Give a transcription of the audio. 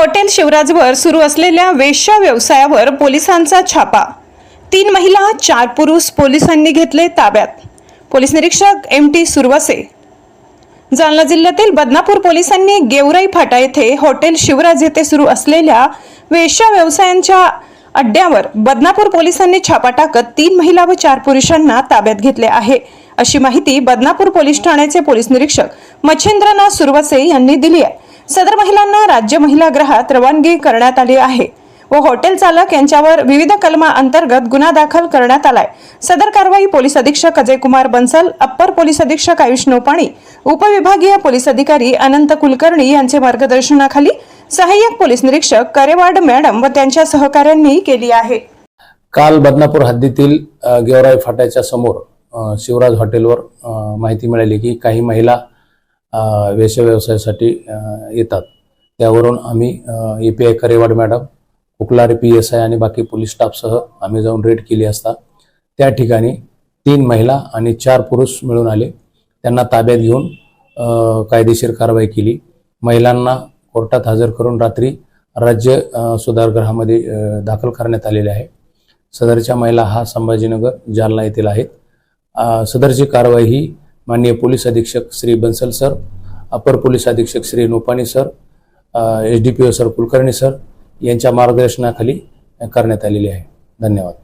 Hotel शिवराजवर सुरू असलेल्या वेश्या व्यवसायावर पोलिसांचा छापा. तीन महिला चार पुरुष पोलिसांनी घेतले ताब्यात. पोलीस निरीक्षक एम टी सुरवसे. जालना जिल्ह्यातील बदनापूर पोलिसांनी गेवराई फाटा येथे हॉटेल शिवराज येथे सुरू असलेल्या वेश्या व्यवसायांच्या अड्ड्यावर बदनापूर पोलिसांनी छापा टाकत तीन महिला व चार पुरुषांना ताब्यात घेतले आहे. अशी माहिती बदनापूर पोलीस ठाण्याचे पोलीस निरीक्षक मच्छिंद्रनाथ सुरवसे यांनी दिली आहे. सदर महिलांना राज्य महिला गृहात रवानगी करण्यात आली आहे व हॉटेल चालक यांच्यावर विविध कलमा अंतर्गत गुन्हा दाखल करण्यात आलाय. सदर कारवाई पोलीस अधीक्षक अजय कुमार बन्सल अप्पर पोलीस अधीक्षक आयुष नोपाणी उपविभागीय पोलीस अधिकारी अनंत कुलकर्णी यांचे मार्गदर्शनाखाली सहाय्यक पोलीस निरीक्षक करेवाड मॅडम व त्यांच्या सहकाऱ्यांनी केली आहे. काल बदनापूर हद्दीतील गेवराई फाट्याच्या समोर शिवराज हॉटेलवर माहिती मिळाली की काही महिला वेश्या व्यवसायासाठी येतात. त्यावरून आम्ही A P I Karewad madam Kuklare P S I आणि बाकी पोलीस स्टाफसह आम्ही जाऊन रेड केली असता. त्या ठिकाणी तीन महिला आणि चार पुरुष मिळून आले. त्यांना ताब्यात घेऊन कायदेशीर कारवाई केली. महिलांना कोर्टात हजर करून रात्री राज्य सुधारगृहामध्ये दाखल करण्यात आलेले आहे. सदरच्या महिला हा संभाजीनगर जालना येथील आहेत. सदरची कारवाई ही माननीय पोलीस अधीक्षक Shri Bansal sir upper police अधीक्षक Shri Nopani sir H D P O sir Kulkarni sir यांच्या मार्गदर्शनाखाली करण्यात आलेली आहे. धन्यवाद.